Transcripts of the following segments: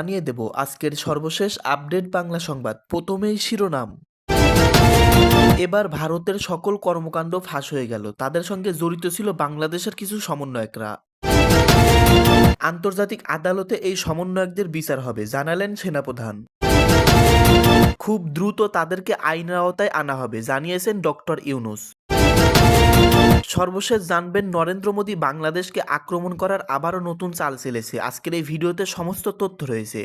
জানিয়ে দেব আজকের সর্বশেষ আপডেট বাংলা সংবাদ। প্রথমেই শিরোনাম। এবার ভারতের সকল কর্মকাণ্ড ফাঁস হয়ে গেল। তাদের সঙ্গে জড়িত ছিল বাংলাদেশের কিছু সমন্বয়করা। আন্তর্জাতিক আদালতে এই সমন্বয়কদের বিচার হবে, জানালেন সেনাপ্রধান। খুব দ্রুত তাদেরকে আইনের আওতায় আনা হবে, জানিয়েছেন ডক্টর ইউনুস। সর্বশেষ জানবেন নরেন্দ্র মোদী বাংলাদেশকে আক্রমণ করার আবারও নতুন চাল চলেছে আজকের এই ভিডিওতে সমস্ত তথ্য রয়েছে।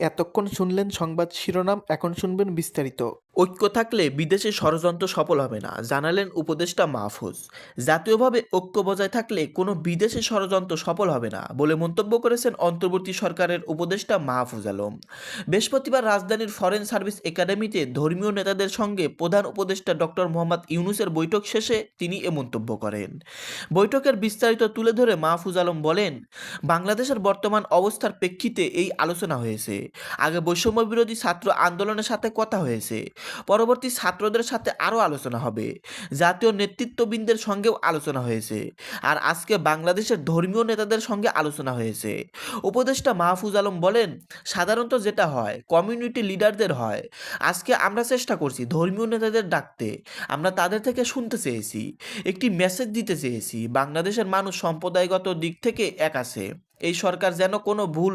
এতক্ষণ শুনলেন সংবাদ শিরোনাম, এখন শুনবেন বিস্তারিত। ঐক্য থাকলে বিদেশে ষড়যন্ত্র সফল হবে না, জানালেন উপদেষ্টা মাহফুজ। জাতীয়ভাবে ঐক্য বজায় থাকলে কোনো বিদেশে ষড়যন্ত্র সফল হবে না বলে মন্তব্য করেছেন অন্তর্বর্তী সরকারের উপদেষ্টা মাহফুজ আলম। বৃহস্পতিবার রাজধানীর ফরেন সার্ভিস একাডেমিতে ধর্মীয় নেতাদের সঙ্গে প্রধান উপদেষ্টা ডক্টর মোহাম্মদ ইউনুসের বৈঠক শেষে তিনি এ মন্তব্য করেন। বৈঠকের বিস্তারিত তুলে ধরে মাহফুজ আলম বলেন, বাংলাদেশের বর্তমান অবস্থার প্রেক্ষিতে এই আলোচনা হয়েছে। আগে বৈষম্য বিরোধী ছাত্র আন্দোলনের সাথে কথা হয়েছে। পরবর্তী ছাত্রদের সাথে আরও আলোচনা হবে। জাতীয় নেতৃত্ববৃন্দের সঙ্গেও আলোচনা হয়েছে। আর আজকে বাংলাদেশের ধর্মীয় নেতাদের সঙ্গে আলোচনা হয়েছে। উপদেষ্টা মাহফুজ আলম বলেন, সাধারণত যেটা হয়, কমিউনিটি লিডারদের হয়। আজকে আমরা চেষ্টা করছি ধর্মীয় নেতাদের ডাকতে। আমরা তাদের থেকে শুনতে চেয়েছি, একটি মেসেজ দিতে চেয়েছি। বাংলাদেশের মানুষ সম্প্রদায়গত দিক থেকে এক আছে। এই সরকার যেন কোনো ভুল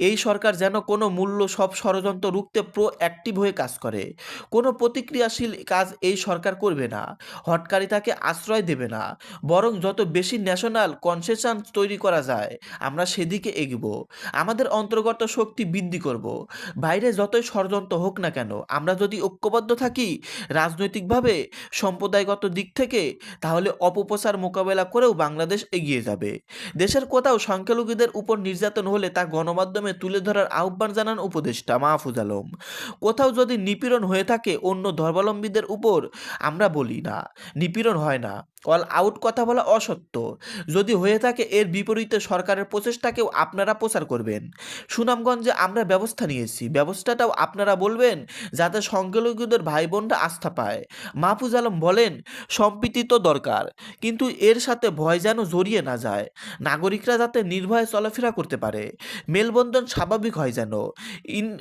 এই সরকার যেন কোনো মূল্য সব ষড়যন্ত্র রুখতে প্রো অ্যাক্টিভ হয়ে কাজ করে। কোনো প্রতিক্রিয়াশীল কাজ এই সরকার করবে না। হটকারিতাকে আশ্রয় দেবে না। বরং যত বেশি ন্যাশনাল কনসেশন তৈরি করা যায়, আমরা সেদিকে এগিব। আমাদের অন্তর্গত শক্তি বৃদ্ধি করব। বাইরে যতই ষড়যন্ত্র হোক না কেন, আমরা যদি ঐক্যবদ্ধ থাকি রাজনৈতিকভাবে সম্প্রদায়গত দিক থেকে, তাহলে অপপ্রচার মোকাবেলা করেও বাংলাদেশ এগিয়ে যাবে। দেশের কোথাও সংখ্যালঘুদের উপর নির্যাতন হলে তা গণমাধ্যমে তুলে ধরার আহ্বান জানান উপদেষ্টা মাহফুজ আলম। কোথাও যদি নিপীড়ন হয়ে থাকে অন্য ধর্মাবলম্বীদের উপর, আমরা বলি না। নিপীড়ন হয় না। অল আউট কথা বলা অসত্য। যদি হয়ে থাকে, এর বিপরীতে সরকারের প্রচেষ্টাকেও আপনারা প্রচার করবেন। সুনামগঞ্জে আমরা ব্যবস্থা নিয়েছি। ব্যবস্থাটাও আপনারা বলবেন যাতে সংখ্যালঘুদের ভাই বোনরা আস্থা পায়। মাহফুজ আলম বলেন, সম্প্রীতি তো দরকার, কিন্তু এর সাথে ভয় যেন জড়িয়ে না যায়। নাগরিকরা যাতে নির্ভয়ে চলাফেরা করতে পারে। মেলবন্ধন স্বাভাবিক হয় যেন। ইন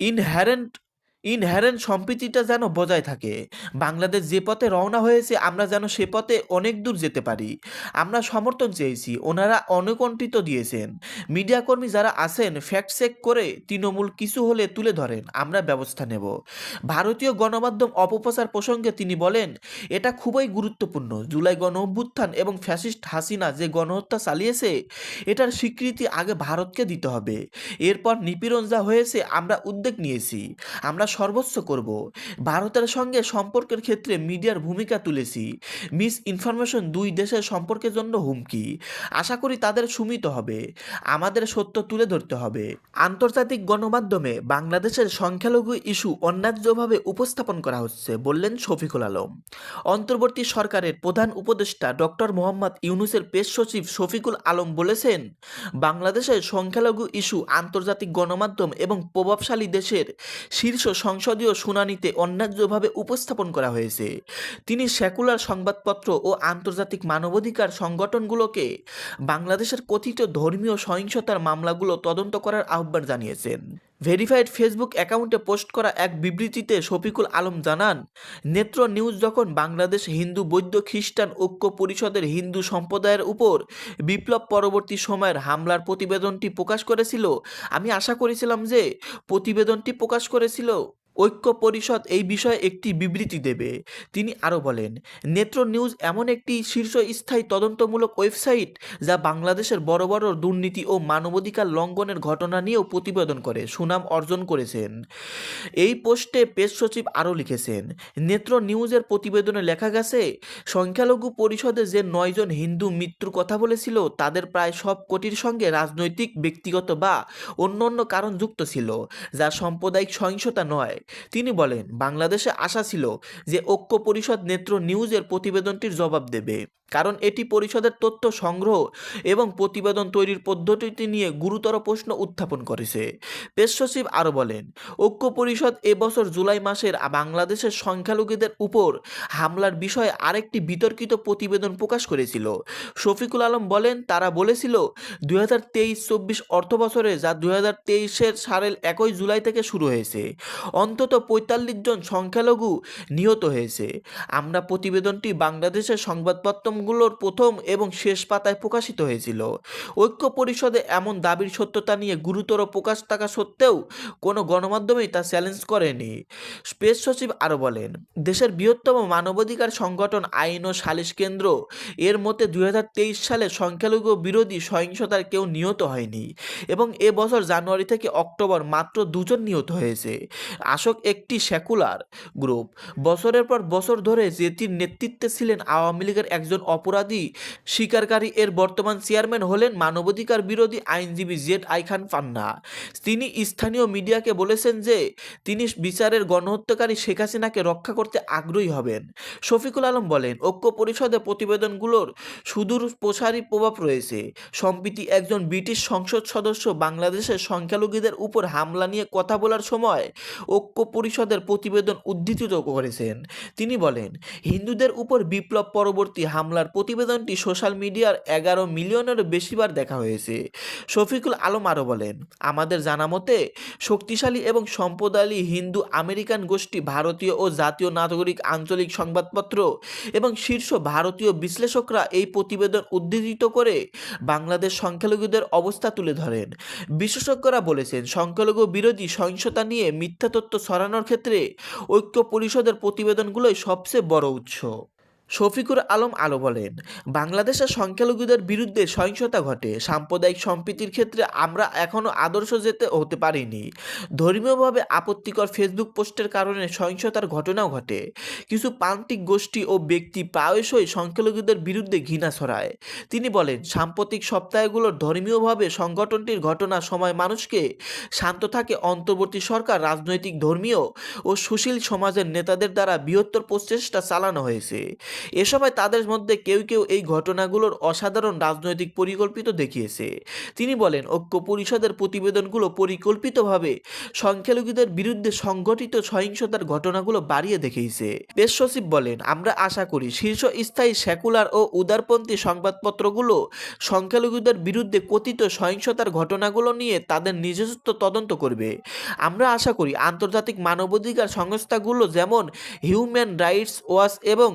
ইনহ্যারেন্ট ইনহ্যারেন্ট সম্প্রীতিটা যেন বজায় থাকে। বাংলাদেশ যে পথে রওনা হয়েছে, আমরা যেন সে পথে অনেক দূর যেতে পারি। আমরা সমর্থন চেয়েছি, ওনারা অনুকণ্ঠিত দিয়েছেন। মিডিয়া কর্মী যারা আছেন ফ্যাক্ট চেক করে তৃণমূল কিছু হলে তুলে ধরেন, আমরা ব্যবস্থা নেব। ভারতীয় গণমাধ্যম অপপ্রচার প্রসঙ্গে তিনি বলেন, এটা খুবই গুরুত্বপূর্ণ। জুলাই গণ অভ্যুত্থান এবং ফ্যাসিস্ট হাসিনা যে গণহত্যা চালিয়েছে, এটার স্বীকৃতি আগে ভারতকে দিতে হবে। এরপর নিপীড়ন যা হয়েছে, আমরা উদ্যোগ নিয়েছি। আমরা সর্বোচ্চ করব। ভারতের সঙ্গে সম্পর্কের ক্ষেত্রে মিডিয়ার ভূমিকা তুলেছি। মিস ইনফরমেশন দুই দেশের সম্পর্কের জন্য হুমকি। আশা করি তাদের সুমিত হবে। আমাদের সত্য তুলে ধরতে হবে। আন্তর্জাতিক গণমাধ্যমে বাংলাদেশের সংখ্যালঘু ইস্যু অন্যায্যভাবে উপস্থাপন করা হচ্ছে বললেন শফিকুল আলম। অন্তর্বর্তী সরকারের প্রধান উপদেষ্টা ডক্টর মোহাম্মদ ইউনুসের পেশ সচিব শফিকুল আলম বলেছেন, বাংলাদেশের সংখ্যালঘু ইস্যু আন্তর্জাতিক গণমাধ্যম এবং প্রভাবশালী দেশের শীর্ষ সংসদীয় শুনানিতে অন্যায্যভাবে উপস্থাপন করা হয়েছে। তিনি সেকুলার সংবাদপত্র ও আন্তর্জাতিক মানবাধিকার সংগঠনগুলোকে বাংলাদেশের কথিত ধর্মীয় সহিংসতার মামলাগুলো তদন্ত করার আহ্বান জানিয়েছেন। ভেরিফাইড ফেসবুক অ্যাকাউন্টে পোস্ট করা এক বিবৃতিতে শফিকুল আলম জানান, নেত্র নিউজ যখন বাংলাদেশ হিন্দু, বৌদ্ধ, খ্রিস্টান ঐক্য পরিষদের হিন্দু সম্প্রদায়ের উপর বিপ্লব পরবর্তী সময়ের হামলার প্রতিবেদনটি প্রকাশ করেছিল, আমি আশা করেছিলাম যে প্রতিবেদনটি প্রকাশ করেছিল। ঐক্য পরিষদ এই বিষয়ে একটি বিবৃতি দেবে। তিনি আরও বলেন, নেত্র নিউজ এমন একটি শীর্ষস্থায়ী তদন্তমূলক ওয়েবসাইট যা বাংলাদেশের বড় বড় দুর্নীতি ও মানবাধিকার লঙ্ঘনের ঘটনা নিয়েও প্রতিবেদন করে, সুনাম অর্জন করেছেন। এই পোস্টে পেশ সচিব আরও লিখেছেন, নেত্র নিউজের প্রতিবেদনে লেখা গেছে, সংখ্যালঘু পরিষদে যে নয়জন হিন্দু মৃত্যুর কথা বলেছিল, তাদের প্রায় সব কোটির সঙ্গে রাজনৈতিক, ব্যক্তিগত বা অন্য অন্য কারণ যুক্ত ছিল, যা সাম্প্রদায়িক সহিংসতা নয়। তিনি বলেন বাংলাদেশে আশা ছিল যে ঐক্য পরিষদ নেত্র নিউজের প্রতিবেদনটির জবাব দেবে। কারণ এটি পরিষদের তথ্য সংগ্রহ এবং প্রতিবেদন তৈরির পদ্ধতিটি নিয়ে গুরুতর প্রশ্ন উত্থাপন করেছে। পেশ সচিব আরও বলেন, ঐক্য পরিষদ এবছর জুলাই মাসের বাংলাদেশের সংখ্যালঘুদের উপর হামলার বিষয়ে আরেকটি বিতর্কিত প্রতিবেদন প্রকাশ করেছিল। শফিকুল আলম বলেন, তারা বলেছিল, দুই হাজার তেইশ চব্বিশ অর্থ বছরে যা দুই হাজার তেইশের সালের একই জুলাই থেকে শুরু হয়েছে, অন্তত পঁয়তাল্লিশ জন সংখ্যালঘু নিহত হয়েছে। আমরা প্রতিবেদনটি বাংলাদেশের সংবাদপত্রগুলোর প্রথম এবং শেষ পাতায় প্রকাশিত হয়েছিল। ঐক্য পরিষদে এমন দাবির সত্যতা নিয়ে গুরুতর প্রকাশ থাকা সত্ত্বেও কোনো গণমাধ্যমেই তা চ্যালেঞ্জ করেনি। স্পেস সচিব আরও বলেন, দেশের বৃহত্তম মানবাধিকার সংগঠন আইন ও সালিশ কেন্দ্র, এর মতে দুই হাজার তেইশ সালে সংখ্যালঘু বিরোধী সহিংসতার কেউ নিহত হয়নি এবং এ বছর জানুয়ারি থেকে অক্টোবর মাত্র দুজন নিহত হয়েছে। আশোক একটি সেকুলার গ্রুপ। বছরের পর বছর ধরে যেটির নেতৃত্বে ছিলেন আওয়ামী লীগের একজন অপরাধী স্বীকারকারী এর বর্তমান চেয়ারম্যান হলেন মানবাধিকার বিরোধী আইনজীবী জেড আই খান পান্না তিনি স্থানীয় মিডিয়াকে বলেছেন যে, তিনি বিচারের গণহত্যাকারী শেখ হাসিনাকে রক্ষা করতে আগ্রহী হবেন। শফিকুল আলম বলেন, ঐক্য পরিষদে প্রতিবেদনগুলোর সুদূর প্রসারী প্রভাব রয়েছে। সম্প্রতি একজন ব্রিটিশ সংসদ সদস্য বাংলাদেশের সংখ্যালঘুদের উপর হামলা নিয়ে কথা বলার সময় ঐক্য পরিষদের প্রতিবেদন উদ্ধৃত করেছেন। তিনি বলেন, হিন্দুদের উপর বিপ্লব পরবর্তী হামলার প্রতিবেদনটি সোশ্যাল মিডিয়ার এগারো মিলিয়নেরও বেশিবার দেখা হয়েছে। শফিকুল আলম আরও বলেন, আমাদের জানা মতে, শক্তিশালী এবং সম্পদালী হিন্দু আমেরিকান গোষ্ঠী ভারতীয় ও জাতীয় নাগরিক আঞ্চলিক সংবাদপত্র এবং শীর্ষ ভারতীয় বিশ্লেষকরা এই প্রতিবেদন উদ্ধৃত করে বাংলাদেশ সংখ্যালঘুদের অবস্থা তুলে ধরেন। বিশেষজ্ঞরা বলেছেন, সংখ্যালঘু বিরোধী সহিংসতা নিয়ে মিথ্যা তথ্য ছড়ানোর ক্ষেত্রে ঐক্য পরিষদের প্রতিবেদনগুলোই সবচেয়ে বড় উৎস। শফিকুর আলম আলো বলেন বাংলাদেশের সংখ্যালঘুদের বিরুদ্ধে সহিংসতা ঘটে। সাম্প্রদায়িক সম্প্রীতির ক্ষেত্রে আমরা এখনও আদর্শ যেতে হতে পারিনি। ধর্মীয়ভাবে আপত্তিকর ফেসবুক পোস্টের কারণে সহিংসতার ঘটনাও ঘটে। কিছু প্রান্তিক গোষ্ঠী ও ব্যক্তি প্রায়শই সংখ্যালঘুদের বিরুদ্ধে ঘৃণা ছড়ায়। তিনি বলেন, সাম্প্রতিক সপ্তাহগুলোর ধর্মীয়ভাবে সংগঠনটির ঘটনা সময় মানুষকে শান্ত থাকে অন্তর্বর্তী সরকার, রাজনৈতিক ধর্মীয় ও সুশীল সমাজের নেতাদের দ্বারা বৃহত্তর প্রচেষ্টা চালানো হয়েছে। এ সময় তাদের মধ্যে কেউ কেউ এই ঘটনাগুলোর অসাধারণ রাজনৈতিক পরিকল্পিত দেখিয়েছে। তিনি বলেন, ঐক্য পরিষদের প্রতিবেদনগুলো পরিকল্পিতভাবে সংখ্যালঘুদের বিরুদ্ধে সংঘটিত সহিংসতার ঘটনাগুলো বাড়িয়ে দেখিয়েছে। পেশ সচিব বলেন, আমরা আশা করি শীর্ষস্থায়ী সেকুলার ও উদারপন্থী সংবাদপত্রগুলো সংখ্যালঘুদের বিরুদ্ধে কথিত সহিংসতার ঘটনাগুলো নিয়ে তাদের নিজস্ব তদন্ত করবে। আমরা আশা করি আন্তর্জাতিক মানবাধিকার সংস্থাগুলো যেমন হিউম্যান রাইটস ওয়াচ এবং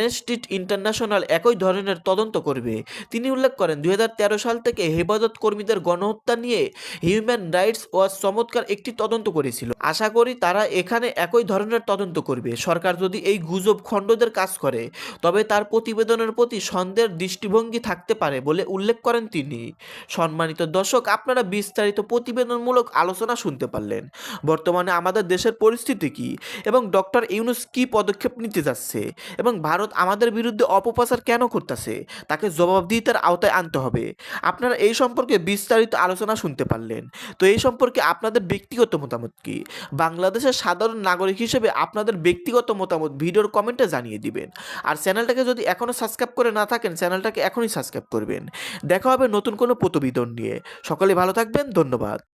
অ্যামনেস্টি ইন্টারন্যাশনাল একই ধরনের তদন্ত করবে। তিনি উল্লেখ করেন, দুই সাল থেকে হেফাজত কর্মীদের গণহত্যা নিয়ে হিউম্যান রাইটস ওয়াচ চমৎকার একটি তদন্ত করেছিল। আশা করি তারা এখানে একই ধরনের তদন্ত করবে। সরকার যদি এই গুজব খণ্ডদের কাজ করে, তবে তার প্রতিবেদনের প্রতি সন্দেহের দৃষ্টিভঙ্গি থাকতে পারে বলে উল্লেখ করেন তিনি। সম্মানিত দর্শক, আপনারা বিস্তারিত প্রতিবেদনমূলক আলোচনা শুনতে পারলেন। বর্তমানে আমাদের দেশের পরিস্থিতি কি? এবং ডক্টর ইউনুস কি পদক্ষেপ নিতে যাচ্ছে? এবং ভারত আমাদের বিরুদ্ধে অপপ্রচার কেন করতেছে? তাকে জবাবদিহিতার আওতায় আনতে হবে। আপনারা এই সম্পর্কে বিস্তারিত আলোচনা শুনতে পারলেন। তো এই সম্পর্কে আপনাদের ব্যক্তিগত মতামত কি? বাংলাদেশের সাধারণ নাগরিক হিসেবে আপনাদের ব্যক্তিগত মতামত ভিডিওর কমেন্টে জানিয়ে দিবেন। আর চ্যানেলটাকে যদি এখনও সাবস্ক্রাইব করে না থাকেন, চ্যানেলটাকে এখনই সাবস্ক্রাইব করবেন। দেখা হবে নতুন কোনো প্রতিবেদন নিয়ে। সকলে ভালো থাকবেন, ধন্যবাদ।